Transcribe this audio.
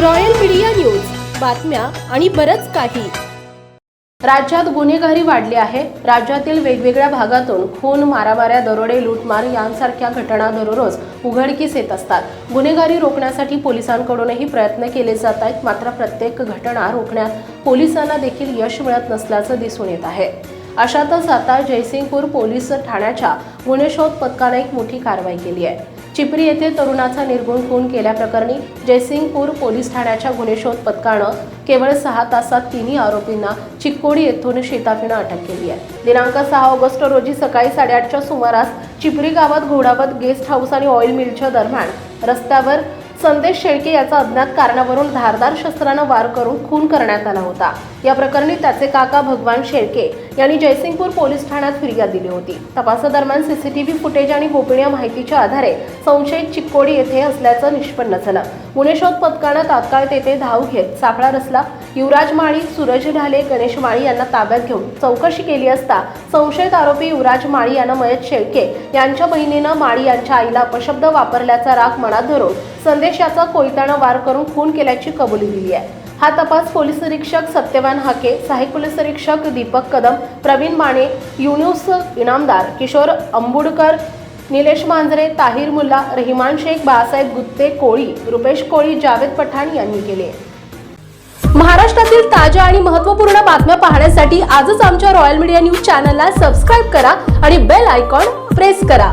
Royal media news. बातम्या आणि बरच काही. राज्यात गुन्हेगारी वाढली आहे. राज्यातील वेगवेगळ्या भागातून खून मारामाऱ्या दरोडे लूटमार यांसारख्या घटना दररोज उघडकीस येत असतात. गुन्हेगारी रोखण्यासाठी पोलिसांकडूनही प्रयत्न केले जात आहेत. मात्र प्रत्येक घटना रोखण्यात पोलिसांना देखील यश मिळत नसल्याचं दिसून येत आहे. अशातच आता जयसिंगपूर पोलीस ठाण्याच्या गुन्हे शोध पथकाने एक मोठी कारवाई केली आहे. चिपरी येथे तरुणाचा निर्गुण खून केल्याप्रकरणी जयसिंगपूर पोलीस ठाण्याच्या गुन्हे शोध पथकानं केवळ सहा तासात तिन्ही आरोपींना चिक्कोडी येथून शेताफीनं अटक केली आहे. दिनांक सहा ऑगस्ट रोजी सकाळी साडेआठच्या सुमारास चिपरी गावात घोडावत गेस्ट हाऊस आणि ऑइल मिलच्या दरम्यान रस्त्यावर संदेश शेळके याचा अज्ञात कारणावरून धारदार शस्त्रानं वार करून खून करण्यात आला होता. या प्रकरणी त्याचे काका भगवान शेळके यांनी जयसिंगपूर पोलीस ठाण्यात फिर्याद दिली होती. तपासादरम्यान सीसीटीव्ही फुटेज आणि गोपनीय माहितीच्या आधारे संशयित चिक्कोडी येथे असल्याचं निष्पन्न झालं. गुन्हेशोध पथकानं तात्काळ तेथे धाव घेत सापळा रचला. युवराज माळी सूरज ढाले गणेश माळी यांना ताब्यात घेऊन चौकशी केली असता संशयित आरोपी युवराज माळी यांना मयत शेळके यांच्या बहिणीनं माळी यांच्या आईला अपशब्द वापरल्याचा राग मनात धरून संदेश याचा कोयत्यानं वार करून खून केल्याची कबुली दिली आहे. हा तपास पोलीस निरीक्षक सत्यवान हाके सहाय्यक पोलीस निरीक्षक दीपक कदम प्रवीण माने युनुस इनामदार किशोर अंबुडकर निलेश मांजरे ताहिर मुल्ला रहिमान शेख बाळासाहेब गुत्ते कोळी रुपेश कोळी जावेद पठाण यांनी केले. महाराष्ट्रातील ताज्या आणि महत्त्वपूर्ण बातम्या पाहण्यासाठी आजच आमच्या रॉयल मीडिया न्यूज चॅनलला सबस्क्राईब करा आणि बेल आयकॉन प्रेस करा.